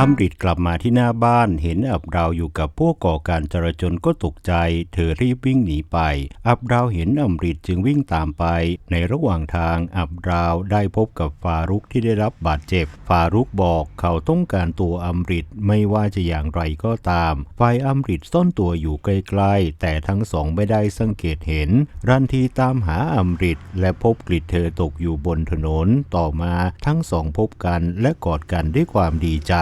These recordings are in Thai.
อัมริดกลับมาที่หน้าบ้านเห็นอับราวอยู่กับพวกก่อการจราจนก็ตกใจ เธอรีบวิ่งหนีไป อับราวเห็นอัมริดจึงวิ่งตามไป ในระหว่างทางอับราวได้พบกับฟารุกที่ได้รับบาดเจ็บ ฟารุกบอกเขาต้องการตัวอัมริดไม่ว่าจะอย่างไรก็ตามฝ่ายอัมริดซ่อนตัวอยู่ใกล้ๆแต่ทั้งสองไม่ได้สังเกตเห็น รันทีตามหาอัมริดและพบกริดเธอตกอยู่บนถนน ต่อมาทั้งสองพบกันและกอดกันด้วยความดีใจ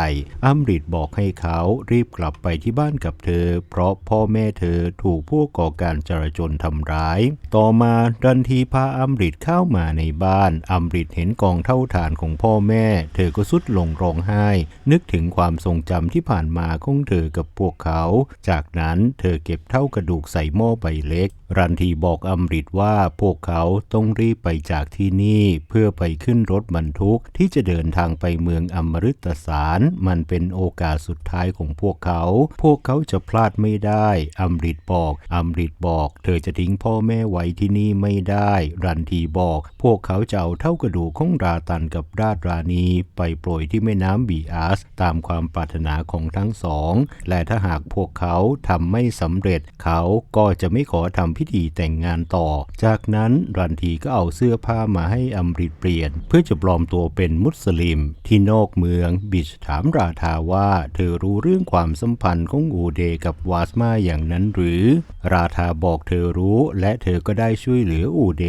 อัมริดบอกให้เขารีบกลับไปที่บ้านกับเธอ เพราะพ่อแม่เธอถูกพวกก่อการจราจนทำร้าย ต่อมารันทีพาอัมริดเข้ามาในบ้านอัมริดเห็นกองเท่าฐานของพ่อแม่ เธอก็สุดลงร้องไห้ นึกถึงความทรงจำที่ผ่านมาของเธอกับพวกเขา จากนั้นเธอเก็บเท่ากระดูกใส่หม้อใบเล็ก รันทีบอกอัมริดว่าพวกเขาต้องรีบไปจากที่นี่ เพื่อไปขึ้นรถบรรทุกที่จะเดินทางไปเมืองอมฤตสารมันเป็นโอกาสสุดท้ายของพวกเขา พวกเขาจะพลาดไม่ได้ อัมริดบอก อัมริดบอก เธอจะทิ้งพ่อแม่ไว้ที่นี่ไม่ได้ รันทีบอก พวกเขาจะเอาเท่ากระดูกของราตันกับราดรานีไปโปรยที่แม่น้ำบีอาส ตามความปรารถนาของทั้งสอง และถ้าหากพวกเขาทำไม่สำเร็จ เขาก็จะไม่ขอทำพิธีแต่งงานต่อ จากนั้นรันทีก็เอาเสื้อผ้ามาให้อัมริดเปลี่ยน เพื่อจะปลอมตัวเป็นมุสลิม ที่นอกเมืองบิชถามราราธาว่าเธอรู้เรื่องความสัมพันธ์ของอูเดกับวาสมาอย่างนั้นหรือ ราธาบอกเธอรู้และเธอก็ได้ช่วยเหลืออูเด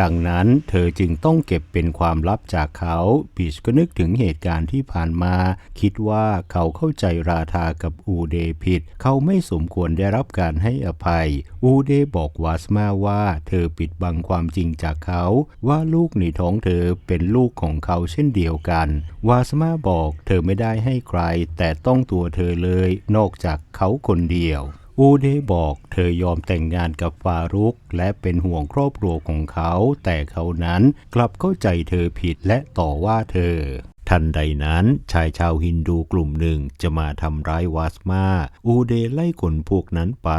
ดังนั้นเธอจึงต้องเก็บเป็นความลับจากเขาบิชก็นึกถึงเหตุการณ์ที่ผ่านมา คิดว่าเขาเข้าใจราธากับอูเดผิด เขาไม่สมควรได้รับการให้อภัย อูเดบอกวาสมาว่าเธอปิดบังความจริงจากเขา ว่าลูกในท้องเธอเป็นลูกของเขาเช่นเดียวกัน วาสมาบอกเธอไม่ได้ให้ใครแต่ต้องตัวเธอเลยนอกจากเขาคนเดียว อูเดบอกเธอยอมแต่งงานกับฟารุกและเป็นห่วงครอบครัวของเขา แต่เขานั้นกลับเข้าใจเธอผิดและต่อว่าเธอ ทันใดนั้นชายชาวฮินดูกลุ่มหนึ่งจะมาทำร้ายวาสมาอูเดไล่คนพวกนั้นไป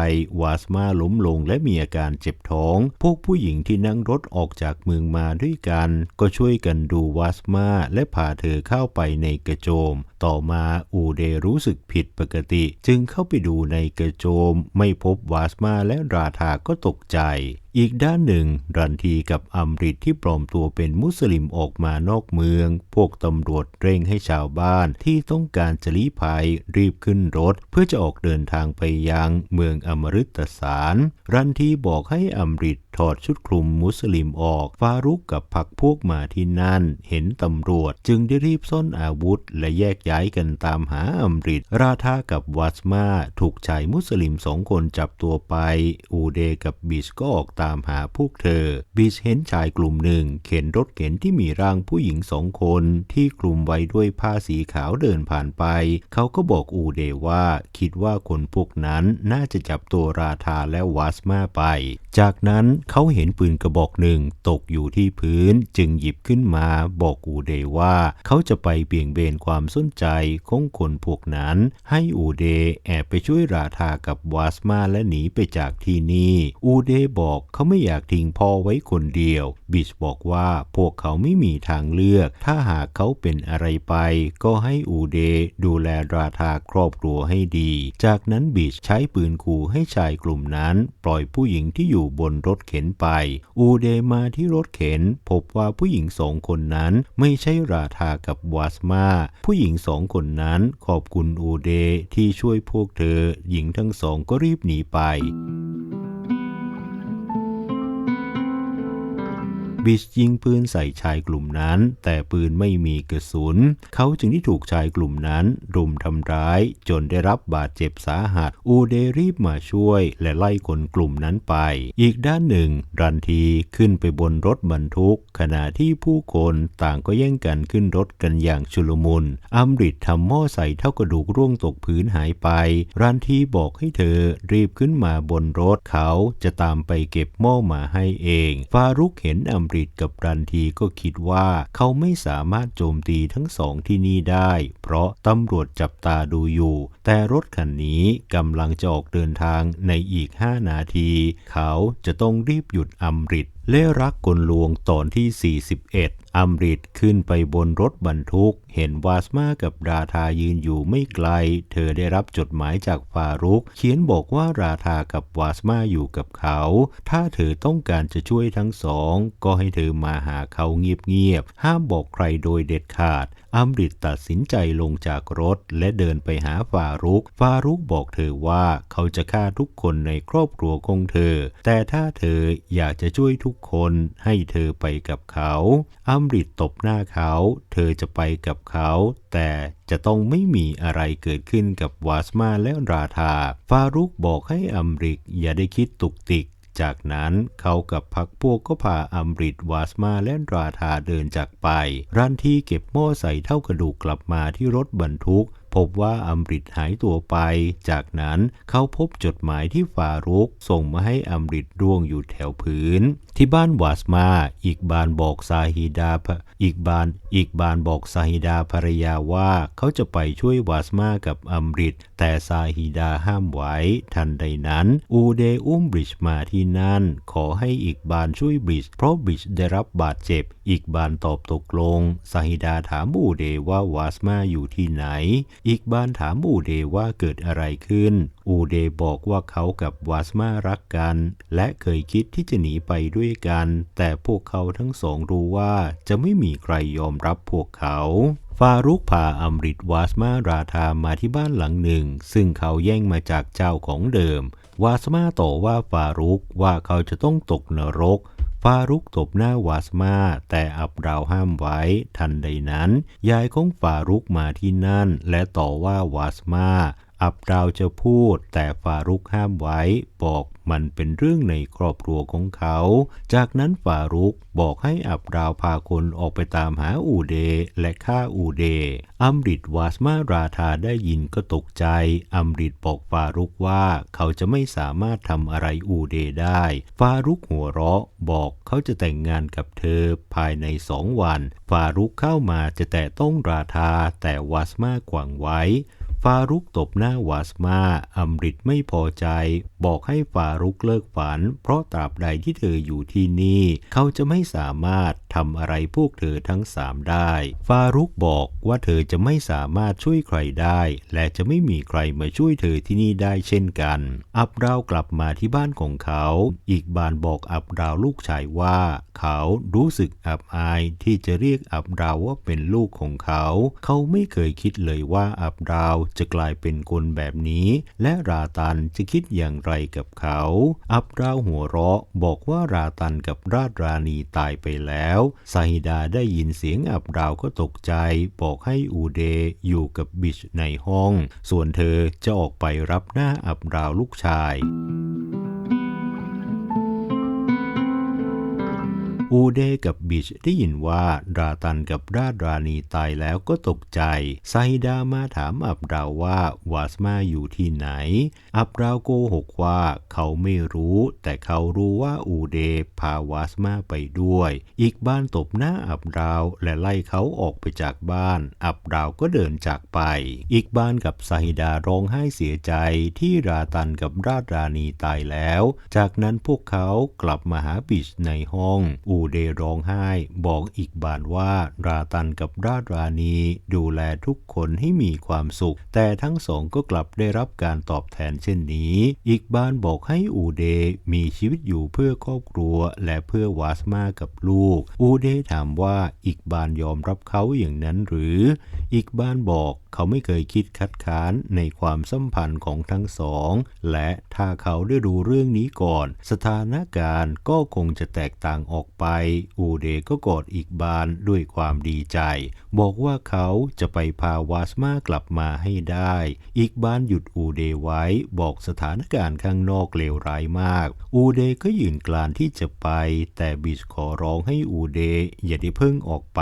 วาสมาล้มลงและมีอาการเจ็บท้อง พวกผู้หญิงที่นั่งรถออกจากเมืองมาด้วยกัน ก็ช่วยกันดูวาสมาและพาเธอเข้าไปในกระโจม ต่อมาอูเดรู้สึกผิดปกติ จึงเข้าไปดูในกระโจม ไม่พบวาสมาและราธาก็ตกใจอีกด้านหนึ่ง รันทีกับอัมริดที่ปลอมตัวเป็นมุสลิมออกมานอกเมือง พวกตำรวจเร่งให้ชาวบ้านที่ต้องการจะลี้ภัยรีบขึ้นรถ เพื่อจะออกเดินทางไปยังเมืองอมฤตสาร รันทีบอกให้อัมริดถอดชุดคลุมมุสลิมออก ฟารุกกับพักพวกมาที่นั่น เห็นตำรวจจึงได้รีบซ่อนอาวุธ และแยกย้ายกันตามหาอัมริดราธากับวาสมาถูกชายมุสลิมสองคนจับตัวไป อูเดกับบิชก็ออกตามหาพวกเธอบิชเห็นชายกลุ่มหนึ่ง เข็นรถเข็นที่มีร่างผู้หญิงสองคนที่คลุมไว้ด้วยผ้าสีขาวเดินผ่านไป เขาก็บอกอูเดว่าคิดว่าคนพวกนั้นน่าจะจับตัวราธาและวาสมาไป จากนั้นเขาเห็นปืนกระบอกหนึ่งตกอยู่ที่พื้นจึงหยิบขึ้นมาบอกอูเดว่าเขาจะไปเบี่ยงเบนความสนใจของคนพวกนั้น ให้อูเดแอบไปช่วยราธากับวาสมาและหนีไปจากที่นี่ อูเดบอกเขาไม่อยากทิ้งพ่อไว้คนเดียว บิชบอกว่าพวกเขาไม่มีทางเลือก ถ้าหากเขาเป็นอะไรไป ก็ให้อูเดดูแลราธาครอบครัวให้ดี จากนั้นบิชใช้ปืนขู่ให้ชายกลุ่มนั้น ปล่อยผู้หญิงที่อยู่บนรถเข็นไป อูเดมาที่รถเข็น พบว่าผู้หญิงสองคนนั้นไม่ใช่ราธากับวาสมา ผู้หญิงสองคนนั้นขอบคุณอูเดที่ช่วยพวกเธอ หญิงทั้งสองก็รีบหนีไป บิชยิงปืนใส่ชายกลุ่มนั้น แต่ปืนไม่มีกระสุน เขาจึงที่ถูกชายกลุ่มนั้น รุมทำร้าย จนได้รับบาดเจ็บสาหัส อูเดรีบมาช่วย และไล่คนกลุ่มนั้นไป อีกด้านหนึ่ง รันทีขึ้นไปบนรถบรรทุก ขณะที่ผู้คนต่างก็แย่งกันขึ้นรถกันอย่างชุลมุนอัมริดทำหม้อใส่เท่ากระดูกร่วงตกพื้นหายไป รันทีบอกให้เธอรีบขึ้นมาบนรถเขาจะตามไปเก็บหม้อมาให้เอง ฟารุกเห็นอัมริดกับรันทีก็คิดว่าเขาไม่สามารถโจมตีทั้งสองที่นี่ได้ เพราะตำรวจจับตาดูอยู่ แต่รถคันนี้กำลังจะออกเดินทางในอีก 5 นาที เขาจะต้องรีบหยุดอัมริด เล่รักกลลวงตอนที่ 41 อัมริดขึ้นไปบนรถบรรทุก เห็นวาสมากับราธายืนอยู่ไม่ไกล เธอได้รับจดหมายจากฟารุก เขียนบอกว่าราธากับวาสมาอยู่กับเขา ถ้าเธอต้องการจะช่วยทั้งสอง ก็ให้เธอมาหาเขาเงียบๆ ห้ามบอกใครโดยเด็ดขาด อัมริดตัดสินใจลงจากรถและเดินไปหาฟารุก ฟารุกบอกเธอว่าเขาจะฆ่าทุกคนในครอบครัวของเธอ แต่ถ้าเธออยากจะช่วยทุกคนให้เธอไปกับเขา อัมริดตบหน้าเขา เธอจะไปกับเขา แต่จะต้องไม่มีอะไรเกิดขึ้นกับวาสมาและราธา ฟารุกบอกให้อัมริกอย่าได้คิดตุกติก จากนั้นเขากับพักพวกก็พาอัมริดวาสมาและราธาเดินจากไป รันทีเก็บหม้อใส่เท่ากระดูกกลับมาที่รถบรรทุก พบว่าอัมริดหายตัวไป จากนั้นเขาพบจดหมายที่ฟารุกส่งมาให้อัมริดร่วงอยู่แถวพื้น ที่บ้านวาสมา อีกบานบอกซาฮิดา อีกบาน อีกบานบอกซาฮิดาภรรยาว่าเขาจะไปช่วยวาสมากับอัมริดแต่ซาฮิดาห้ามไว้ ทันใดนั้น อูเดอุ้มบริดจ์มาที่นั่น ขอให้อีกบานช่วยบริดจ์เพราะบริดจ์ได้รับบาดเจ็บ อีกบานตอบตกลงซาฮิดาถามอูเดว่าวาสมาอยู่ที่ไหน อีกบานถามอูเดว่าเกิดอะไรขึ้น อูเดบอกว่าเขากับวาสมารักกัน และเคยคิดที่จะหนีไปด้วยกัน แต่พวกเขาทั้งสองรู้ว่าจะไม่มีใครยอมรับพวกเขาฟารุกพาอัมริดวาสมาราธามาที่บ้านหลังหนึ่ง ซึ่งเขาแย่งมาจากเจ้าของเดิม วาสมาต่อว่าฟารุกว่าเขาจะต้องตกนรก ฟารุกตบหน้าวาสมา แต่อับราวห้ามไว้ ทันใดนั้น ยายของฟารุกมาที่นั่น และต่อว่าวาสมา อับราวจะพูด แต่ฟารุกห้ามไว้ บอกมันเป็นเรื่องในครอบครัวของเขา จากนั้นฟารุกบอกให้อับราวพาคนออกไปตามหาอูเดและฆ่าอูเด อัมริดวาสมาราธาได้ยินก็ตกใจ อัมริดบอกฟารุกว่าเขาจะไม่สามารถทำอะไรอูเดได้ ฟารุกหัวเราะบอกเขาจะแต่งงานกับเธอภายในสองวัน ฟารุกเข้ามาจะแต่ต้องราธาแต่วาสมาขวางไว้ ฟารุกตบหน้าวาสมาอัมริดไม่พอใจ บอกให้ฟารุกเลิกฝัน เพราะตราบใดที่เธออยู่ที่นี่ เขาจะไม่สามารถทำอะไรพวกเธอทั้งสามได้ ฟารุกบอกว่าเธอจะไม่สามารถช่วยใครได้ และจะไม่มีใครมาช่วยเธอที่นี่ได้เช่นกัน อับราวกลับมาที่บ้านของเขา อีกบานบอกอับราวลูกชายว่า เขารู้สึกอับอายที่จะเรียกอับราวว่าเป็นลูกของเขา เขาไม่เคยคิดเลยว่าอับราวจะกลายเป็นคนแบบนี้ และราตันจะคิดอย่างไรกับเขา อับราหัวเราะบอกว่าราตันกับราชราณีตายไปแล้วซาฮิดาได้ยินเสียงอับราวก็ตกใจ บอกให้อูเดอยู่กับบิชในห้อง ส่วนเธอจะออกไปรับหน้าอับราวลูกชาย อูเดกับบิชได้ยินว่าราตันกับราชราณีตายแล้วก็ตกใจ ไซดามาถามอับราว่าวาสมาอยู่ที่ไหน อับราวโกหกว่าเขาไม่รู้ แต่เขารู้ว่าอูเดพาวาสมาไปด้วย อีกบ้านตบหน้าอับราวและไล่เขาออกไปจากบ้าน อับราวก็เดินจากไป อีกบ้านกับไซดาร้องไห้เสียใจที่ราตันกับราชราณีตายแล้ว จากนั้นพวกเขากลับมาหาบิชในห้อง อูเดร้องไห้ บอกอีกบานว่าราตันกับราชราณีดูแลทุกคนให้มีความสุข แต่ทั้งสองก็กลับได้รับการตอบแทนเช่นนี้ อีกบานบอกให้อูเดมีชีวิตอยู่เพื่อครอบครัว และเพื่อวาสมากับลูก อูเดถามว่าอีกบานยอมรับเขาอย่างนั้นหรือ อีกบานบอกเขาไม่เคยคิดคัดค้านในความสัมพันธ์ของทั้งสอง และถ้าเขาได้รู้เรื่องนี้ก่อน สถานการณ์ก็คงจะแตกต่างออกไปอูเดก็กอดอีกบานด้วยความดีใจ บอกว่าเขาจะไปพาวาสมากลับมาให้ได้ อีกบานหยุดอูเดไว้บอกสถานการณ์ข้างนอกเลวร้ายมาก อูเดก็ยืนกลานที่จะไป แต่บิชขอร้องให้อูเดอย่าได้เพิ่งออกไป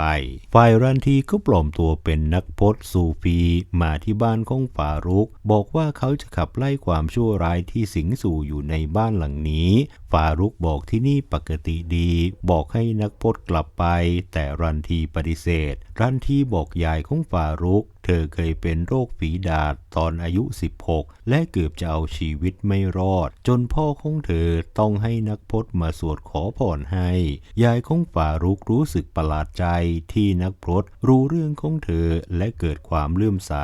ฝ่ายรันทีก็ปลอมตัวเป็นนักพจน์ซูฟีมาที่บ้านของฟารุก บอกว่าเขาจะขับไล่ความชั่วร้ายที่สิงสู่อยู่ในบ้านหลังนี้ฟารุกบอกที่นี่ปกติดี บอกให้นักพจน์กลับไป แต่รันทีปฏิเสธ รันทีบอกยายของฟารุก เธอเคยเป็นโรคฝีดาษตอนอายุ 16 และเกือบจะเอาชีวิตไม่รอด จนพ่อของเธอต้องให้นักพจน์มาสวดขอพรให้ ยายของฝารุกรู้สึกประหลาดใจที่นักพจน์รู้เรื่องของเธอและเกิดความเลื่อมใส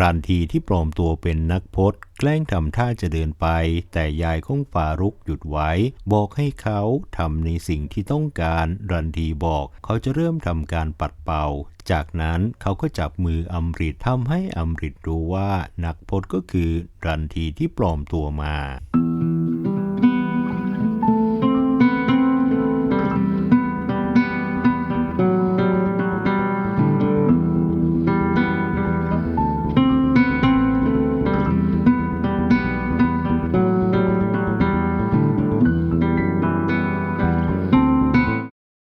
รันทีที่ปลอมตัวเป็นนักพจน์แกล้งทำท่าจะเดินไป แต่ยายของฟารุกหยุดไว้ บอกให้เขาทำในสิ่งที่ต้องการ รันทีบอก เขาจะเริ่มทำการปัดเป่า จากนั้นเขาก็จับมืออมริตทำให้อมริตรู้ว่านักพจน์ก็คือรันทีที่ปลอมตัวมา